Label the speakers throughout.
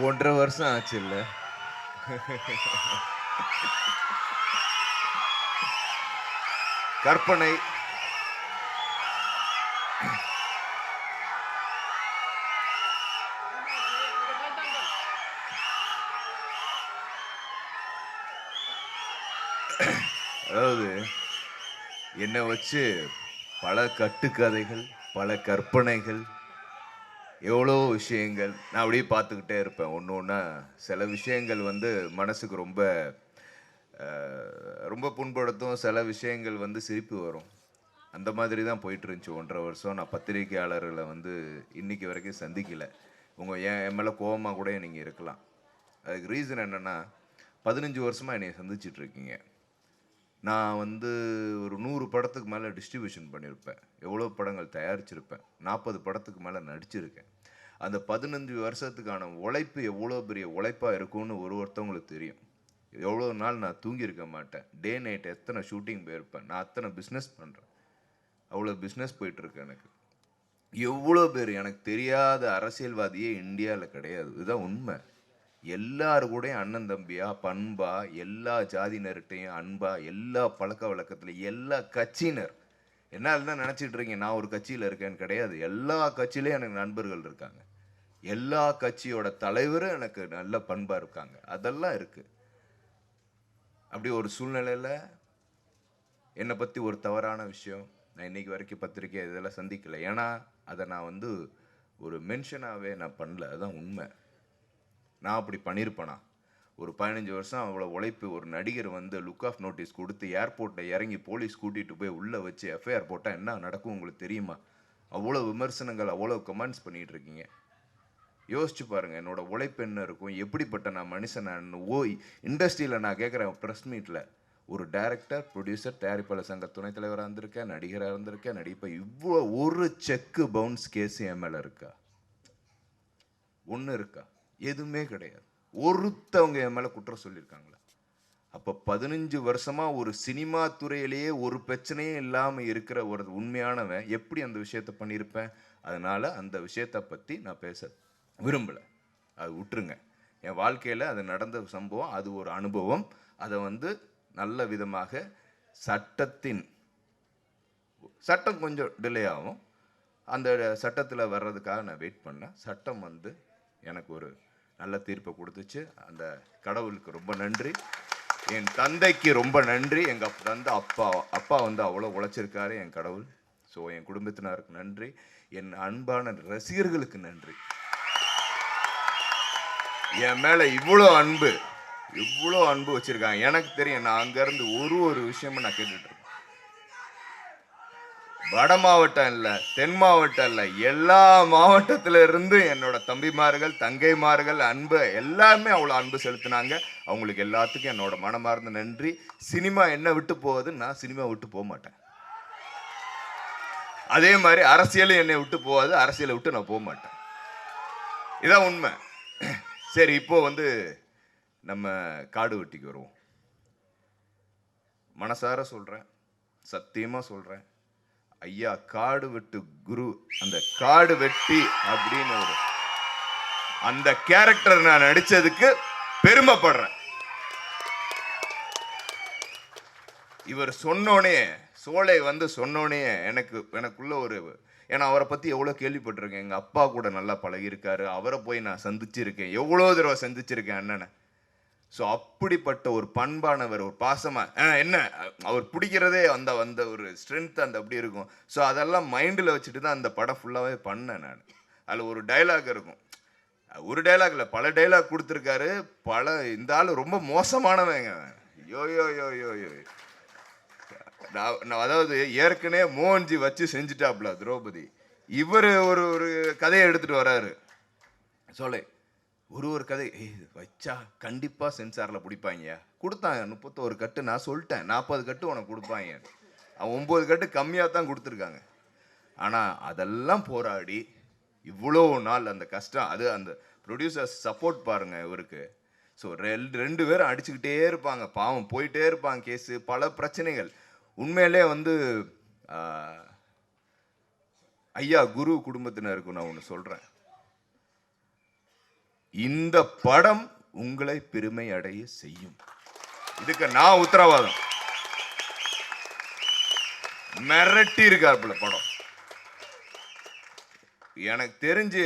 Speaker 1: ஒன்றரை வருஷம் ஆச்சு இல்ல கற்பனை. அதாவது என்னை வச்சு பல கட்டுக்கதைகள் பல கற்பனைகள் எவ்வளோ விஷயங்கள் நான் அப்படியே பார்த்துக்கிட்டே இருப்பேன். ஒன்று ஒன்றா சில விஷயங்கள் வந்து மனசுக்கு ரொம்ப ரொம்ப புண்படுத்தும். சில விஷயங்கள் வந்து சிரிப்பு வரும். அந்த மாதிரி தான் போயிட்டு இருந்துச்சு ஒன்றரை வருஷம். நான் பத்திரிகையாளர்களை வந்து இன்னைக்கு வரைக்கும் சந்திக்கலை. உங்கள் என் என் மேலே கோவமாக கூட நீங்கள் இருக்கலாம். அதுக்கு ரீசன் என்னென்னா பதினஞ்சு வருஷமாக என்னை சந்திச்சிட்டு இருக்கீங்க நான் வந்து ஒரு நூறு படத்துக்கு மேலே டிஸ்ட்ரிபியூஷன் பண்ணியிருப்பேன் எவ்வளோ படங்கள் தயாரிச்சிருப்பேன். நாற்பது படத்துக்கு மேலே நடிச்சிருக்கேன். அந்த பதினஞ்சு வருஷத்துக்கான உழைப்பு எவ்வளோ பெரிய உழைப்பாக இருக்கும்னு ஒரு ஒருத்தவங்களுக்கு தெரியும். எவ்வளோ நாள் நான் தூங்கியிருக்க மாட்டேன். டே நைட் எத்தனை ஷூட்டிங் போயிருப்பேன். நான் அத்தனை பிஸ்னஸ் பண்ணுறேன் அவ்வளோ பிஸ்னஸ் போயிட்டுருக்கு எனக்கு. எவ்வளோ பேர் எனக்கு தெரியாத அரசியல்வாதியே இந்தியாவில் கிடையாது. இதுதான் உண்மை. எல்லாரு கூடயும் அண்ணன் தம்பியா பண்பா எல்லா ஜாதியினர்கிட்டையும் அன்பா எல்லா பழக்க வழக்கத்தில் எல்லா கட்சியினர். என்னால் தான் நினச்சிட்டு இருக்கீங்க நான் ஒரு கட்சியில் இருக்கேன்னு கிடையாது. எல்லா கட்சியிலையும் எனக்கு நண்பர்கள் இருக்காங்க. எல்லா கட்சியோட தலைவரும் எனக்கு நல்ல பண்பாக இருக்காங்க. அதெல்லாம் இருக்குது அப்படி ஒரு சூழ்நிலையில் என்னை பற்றி ஒரு தவறான விஷயம் நான் இன்றைக்கி வரைக்கும் பத்திரிக்கை இதெல்லாம் சந்திக்கலை. ஏன்னா அதை நான் வந்து ஒரு மென்ஷனாகவே நான் பண்ணல. அதுதான் உண்மை. நான் அப்படி பண்ணியிருப்பேனா? ஒரு பதினஞ்சு வருஷம் அவ்வளோ உழைப்பு ஒரு நடிகர் வந்து லுக் ஆஃப் நோட்டீஸ் கொடுத்து ஏர்போர்ட்டில் இறங்கி போலீஸ் கூட்டிகிட்டு போய் உள்ளே வச்சு எஃப்ஐஆர் போட்டால் என்ன நடக்கும் உங்களுக்கு தெரியுமா? அவ்வளோ விமர்சனங்கள் அவ்வளோ கமெண்ட்ஸ் பண்ணிகிட்டு இருக்கீங்க. யோசிச்சு பாருங்க என்னோட உழைப்பு என்ன இருக்கும் எப்படிப்பட்ட நான் மனுஷன் நான் ஓ இண்டஸ்ட்ரியில் நான் கேட்குறேன் ப்ரெஸ் மீட்டில் ஒரு டைரக்டர் ப்ரொடியூசர் தயாரிப்பாளர் சங்க துணைத் தலைவராக இருந்திருக்கேன் நடிகராக இருந்திருக்கேன் நடிப்பை இவ்வளோ ஒரு செக்கு பவுன்ஸ் கேஸ் என் மேலே இருக்கா? ஒன்று இருக்கா? எதுவுமே கிடையாது. ஒருத்தவங்க என் மேலே குற்றம் சொல்லியிருக்காங்களா? அப்போ பதினஞ்சு வருஷமாக ஒரு சினிமா துறையிலேயே ஒரு பிரச்சனையும் இல்லாமல் இருக்கிற ஒரு உண்மையானவன் எப்படி அந்த விஷயத்த பண்ணியிருப்பேன்? அதனால் அந்த விஷயத்தை பற்றி நான் பேச விரும்பலை. அது விட்டுருங்க என் வாழ்க்கையில் அது நடந்த சம்பவம் அது ஒரு அனுபவம். அதை வந்து நல்ல விதமாக சட்டத்தின் சட்டம் கொஞ்சம் டிலே ஆகும். அந்த சட்டத்தில் வர்றதுக்காக நான் வெயிட் பண்ணேன். சட்டம் வந்து எனக்கு ஒரு நல்ல தீர்ப்பை கொடுத்துச்சு. அந்த கடவுளுக்கு ரொம்ப நன்றி. என் தந்தைக்கு ரொம்ப நன்றி. எங்கள் தந்தை அப்பா அப்பா வந்து அவ்வளோ உழைச்சிருக்காரு என் கடவுள். ஸோ என் குடும்பத்தினருக்கு நன்றி. என் அன்பான ரசிகர்களுக்கு நன்றி. என் மேலே இவ்வளோ அன்பு இவ்வளோ அன்பு வச்சுருக்காங்க. எனக்கு தெரியும் நான் அங்கேருந்து ஒரு ஒரு விஷயமும் நான் கேட்டுட்ருக்கேன். வட மாவட்டம் இல்லை தென் மாவட்டம் இல்லை எல்லா மாவட்டத்துல இருந்து என்னோட தம்பிமார்கள் தங்கைமார்கள் அன்பு எல்லாருமே அவ்வளோ அன்பு செலுத்தினாங்க. அவங்களுக்கு எல்லாத்துக்கும் என்னோட மனமார்ந்த நன்றி. சினிமா என்ன விட்டு போகுது? நான் சினிமா விட்டு போக மாட்டேன். அதே மாதிரி அரசியலும் என்னை விட்டு போகாது அரசியலை விட்டு நான் போக மாட்டேன். இதான் உண்மை. சரி இப்போ வந்து நம்ம காடு வெட்டிக்கு வருவோம். மனசார சொல்கிறேன் சத்தியமாக சொல்கிறேன் ஐயா காடு வெட்டு குரு அந்த காடு வெட்டி அப்படின்னு ஒரு அந்த கேரக்டர் நான் நடிச்சதுக்கு பெருமைப்படுறேன். இவர் சொன்னோனே சோலை வந்து சொன்னோனே எனக்கு எனக்குள்ள ஒரு ஏன்னா அவரை பற்றி எவ்வளோ கேள்விப்பட்டிருக்கேன். எங்கள் அப்பா கூட நல்லா பழகியிருக்காரு. அவரை போய் நான் சந்திச்சிருக்கேன். எவ்வளோ தடவை சந்திச்சிருக்கேன் அண்ணனை. ஸோ அப்படிப்பட்ட ஒரு பண்பானவர் ஒரு பாசமாக என்ன? அவர் பிடிக்கிறதே அந்த அந்த ஒரு ஸ்ட்ரென்த் அந்த அப்படி இருக்கும். ஸோ அதெல்லாம் மைண்டில் வச்சுட்டு தான் அந்த படம் ஃபுல்லாகவே பண்ணேன் நான். அதில் ஒரு டைலாக் இருக்கும். ஒரு டைலாக் இல்லை பல டைலாக் கொடுத்துருக்காரு. பல இந்த ஆள் ரொம்ப மோசமானவங்க யோ யோ யோ யோ யோ நான் நான் அதாவது ஏற்கனவே மோகன்ஜி வச்சு செஞ்சுட்டாப்ல திரௌபதி. இவர் ஒரு ஒரு கதையை எடுத்துகிட்டு வராரு. சொல்லே. ஒரு ஒரு கதை. வச்சா கண்டிப்பாக சென்சாரில் பிடிப்பாங்க கொடுத்தாங்க முப்பத்தோரு கட்டு. நான் சொல்லிட்டேன் நாற்பது கட்டு உனக்கு கொடுப்பாங்க அவன் ஒம்பது கட்டு கம்மியாக தான் கொடுத்துருக்காங்க. ஆனால் அதெல்லாம் போராடி இவ்வளோ நாள் அந்த கஷ்டம் அது அந்த ப்ரொடியூசர்ஸ் சப்போர்ட் பாருங்கள் இவருக்கு. ஸோ ரெண்டு ரெண்டு பேரும் அடிச்சுக்கிட்டே இருப்பாங்க. பாவம் போயிட்டே இருப்பாங்க கேஸு. பல பிரச்சனைகள். உண்மையிலே வந்து ஐயா குரு குடும்பத்தினருக்கு நான் ஒன்று சொல்கிறேன் இந்த படம் உங்களை பெருமை அடைய செய்யும். இதுக்கு நான் உத்தரவாதம். மிரட்டி இருக்காப்புல படம். எனக்கு தெரிஞ்சு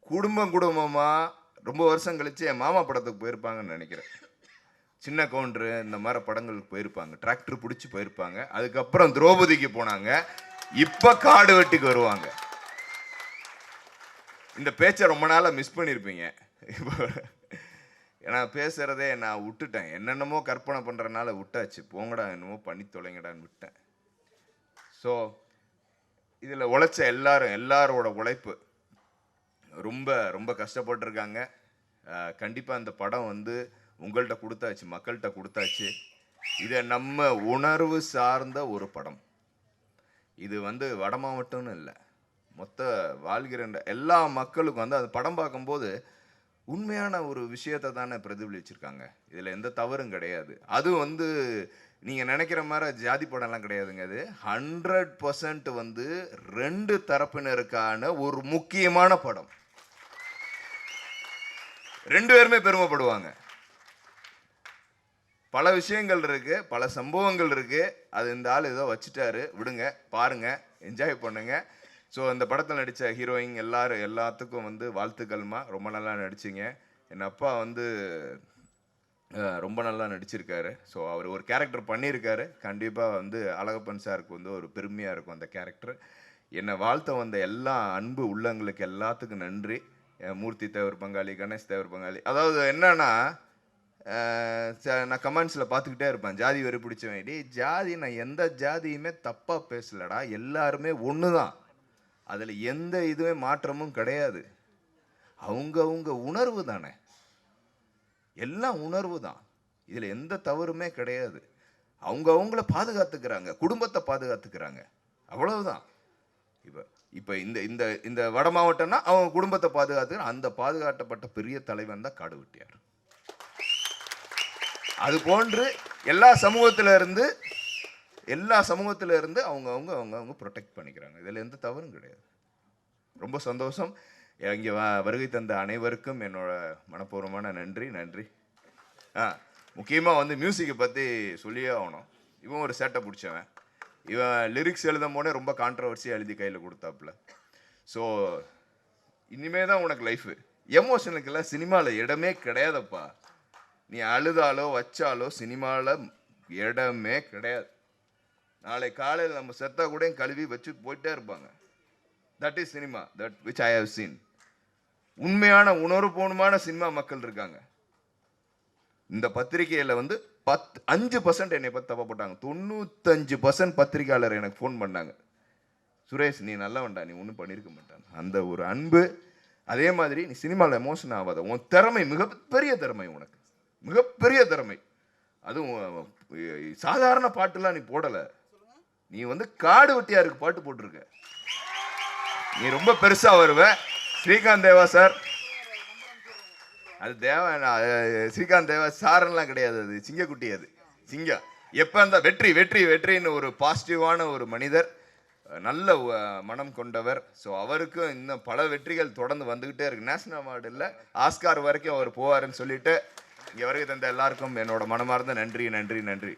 Speaker 1: குடும்பம் குடும்பமாக ரொம்ப வருஷம் கழிச்சு என் மாமா படத்துக்கு போயிருப்பாங்கன்னு நினைக்கிறேன். சின்ன கவுண்டரு இந்த மாதிரி படங்களுக்கு போயிருப்பாங்க. டிராக்டர் பிடிச்சி போயிருப்பாங்க. அதுக்கப்புறம் திரௌபதிக்கு போனாங்க. இப்போ காடு வெட்டிக்கு வருவாங்க. இந்த பேச்சை ரொம்ப நாளாக மிஸ் பண்ணியிருப்பீங்க இப்போ ஏன்னா பேசுகிறதே நான் விட்டுட்டேன். என்னென்னமோ கற்பனை பண்ணுறனால விட்டாச்சு. போங்கடா என்னமோ பண்ணி தொலைங்கடான்னு விட்டேன். ஸோ இதில் உழைச்ச எல்லாரும் எல்லாரோட உழைப்பு. ரொம்ப ரொம்ப கஷ்டப்பட்டிருக்காங்க. கண்டிப்பாக அந்த இந்த படம் வந்து உங்கள்கிட்ட கொடுத்தாச்சு மக்கள்கிட்ட கொடுத்தாச்சு. இதை நம்ம உணர்வு சார்ந்த ஒரு படம். இது வந்து வட மாவட்டம்னு இல்லை. மொத்த வாழ்கிற எல்லா மக்களுக்கும் வந்து அந்த படம் பார்க்கும்போது உண்மையான ஒரு விஷயத்தை தானே பிரதிபலிச்சிருக்காங்க. இதில் எந்த தவறும் கிடையாது. அது வந்து நீங்கள் நினைக்கிற மாதிரி ஜாதி படம்லாம் கிடையாதுங்க அது. ஹண்ட்ரட் பர்சன்ட் வந்து ரெண்டு தரப்பினருக்கான ஒரு முக்கியமான படம். ரெண்டு பேருமே பெருமைப்படுவாங்க. பல விஷயங்கள் இருக்குது பல சம்பவங்கள் இருக்குது அது இந்த ஆள் ஏதோ வச்சுட்டாரு. விடுங்க பாருங்க என்ஜாய் பண்ணுங்க. ஸோ அந்த படத்தில் நடித்த ஹீரோயின் எல்லாரும் எல்லாத்துக்கும் வந்து வாழ்த்துக்கள்மா. ரொம்ப நல்லா நடிச்சிங்க. என் அப்பா வந்து ரொம்ப நல்லா நடிச்சிருக்காரு. ஸோ அவர் ஒரு கேரக்டர் பண்ணியிருக்காரு கண்டிப்பாக வந்து அழகப்பன் சாருக்கு வந்து ஒரு பெருமையாக இருக்கும் அந்த கேரக்டர் என்னை வாழ்த்த வந்த எல்லா அன்பு உள்ளங்களுக்கு எல்லாத்துக்கும் நன்றி. மூர்த்தி தேவர் பங்காளி கணேஷ் தேவர் பங்காளி. அதாவது என்னன்னா நான் கமெண்ட்ஸில் பார்த்துக்கிட்டே இருப்பேன். ஜாதி வெறி பிடிச்சவன். டேய் ஜாதி நான் எந்த ஜாதியுமே தப்பாக பேசலடா. எல்லாருமே ஒன்று தான் அதில் எந்த இதுவே மாற்றமும் கிடையாது. அவங்கவுங்க உணர்வு தானே. எல்லாம் உணர்வு தான். இதில் எந்த தவறுமே கிடையாது. அவங்க அவங்கள பாதுகாத்துக்கிறாங்க. குடும்பத்தை பாதுகாத்துக்கிறாங்க. அவ்வளவுதான். இப்போ இப்போ இந்த இந்த இந்த வட மாவட்டம்னா அவங்க குடும்பத்தை பாதுகாத்துக்கிற அந்த பாதுகாக்கப்பட்ட பெரிய தலைவன் தான் காடுவெட்டியார். அது போன்று எல்லா சமூகத்தில் இருந்து எல்லா சமூகத்தில் இருந்து அவங்க அவங்க அவங்க அவங்க ப்ரொடெக்ட் பண்ணிக்கிறாங்க. இதில் எந்த தவறும் கிடையாது. ரொம்ப சந்தோஷம். இங்கே வருகை தந்த அனைவருக்கும் என்னோட மனப்பூர்வமான நன்றி நன்றி. ஆ முக்கியமாக வந்து மியூசிக்கை பற்றி சொல்லியே ஆகணும். இவன் ஒரு சேட்டை பிடிச்சவன். இவன் லிரிக்ஸ் எழுதும் போனே ரொம்ப கான்ட்ரவர்சியாக எழுதி கையில் கொடுத்தாப்புல. ஸோ இனிமே தான் உனக்கு லைஃபு எமோஷனுக்கெல்லாம் சினிமாவில் இடமே கிடையாதப்பா. நீ அழுதாலோ வச்சாலோ சினிமாவில் இடமே கிடையாது. நாளை காலையில் நம்ம செத்தா கூட கழுவி வச்சு போயிட்டே இருப்பாங்க. That is cinema that which I have seen உண்மையான உணர்வுபூர்வமான சினிமா மக்கள் இருக்காங்க. இந்த பத்திரிகையில் வந்து பத் அஞ்சு பர்சன்ட் என்னை பற்றி தப்பா போட்டாங்க. தொண்ணூத்தஞ்சு பர்சன்ட் பத்திரிகையாளர் எனக்கு ஃபோன் பண்ணாங்க. சுரேஷ் நீ நல்லவன்டா நீ ஒன்றும் பண்ணியிருக்க மாட்டான் அந்த ஒரு அன்பு அதே மாதிரி நீ சினிமாவில் எமோஷன் ஆகாத. உன் திறமை மிகப்பெரிய திறமை உனக்கு. மிகப்பெரிய திறமை. அதுவும் சாதாரண பாட்டுலாம் நீ போடலை. நீ வந்து காடு வெட்டியாருக்கு பாட்டு போட்டிருக்க. நீ ரொம்ப பெருசாக வருவ. ஸ்ரீகாந்த் தேவா சார். அது தேவா நான், ஸ்ரீகாந்த் தேவா சாரெல்லாம் கிடையாது அது. சிங்கக்குட்டி அது. சிங்கம் எப்போ அந்த வெற்றி வெற்றி வெற்றின்னு ஒரு பாசிட்டிவான ஒரு மனிதர் நல்ல மனம் கொண்டவர். ஸோ அவருக்கும் இன்னும் பல வெற்றிகள் தொடர்ந்து வந்துக்கிட்டே இருக்கு. நேஷனல் அவார்டு இல்லை ஆஸ்கார் வரைக்கும் அவர் போவாருன்னு சொல்லிட்டு இங்கே வருகை தந்த எல்லாருக்கும் என்னோட மனமார்ந்த நன்றி நன்றி நன்றி.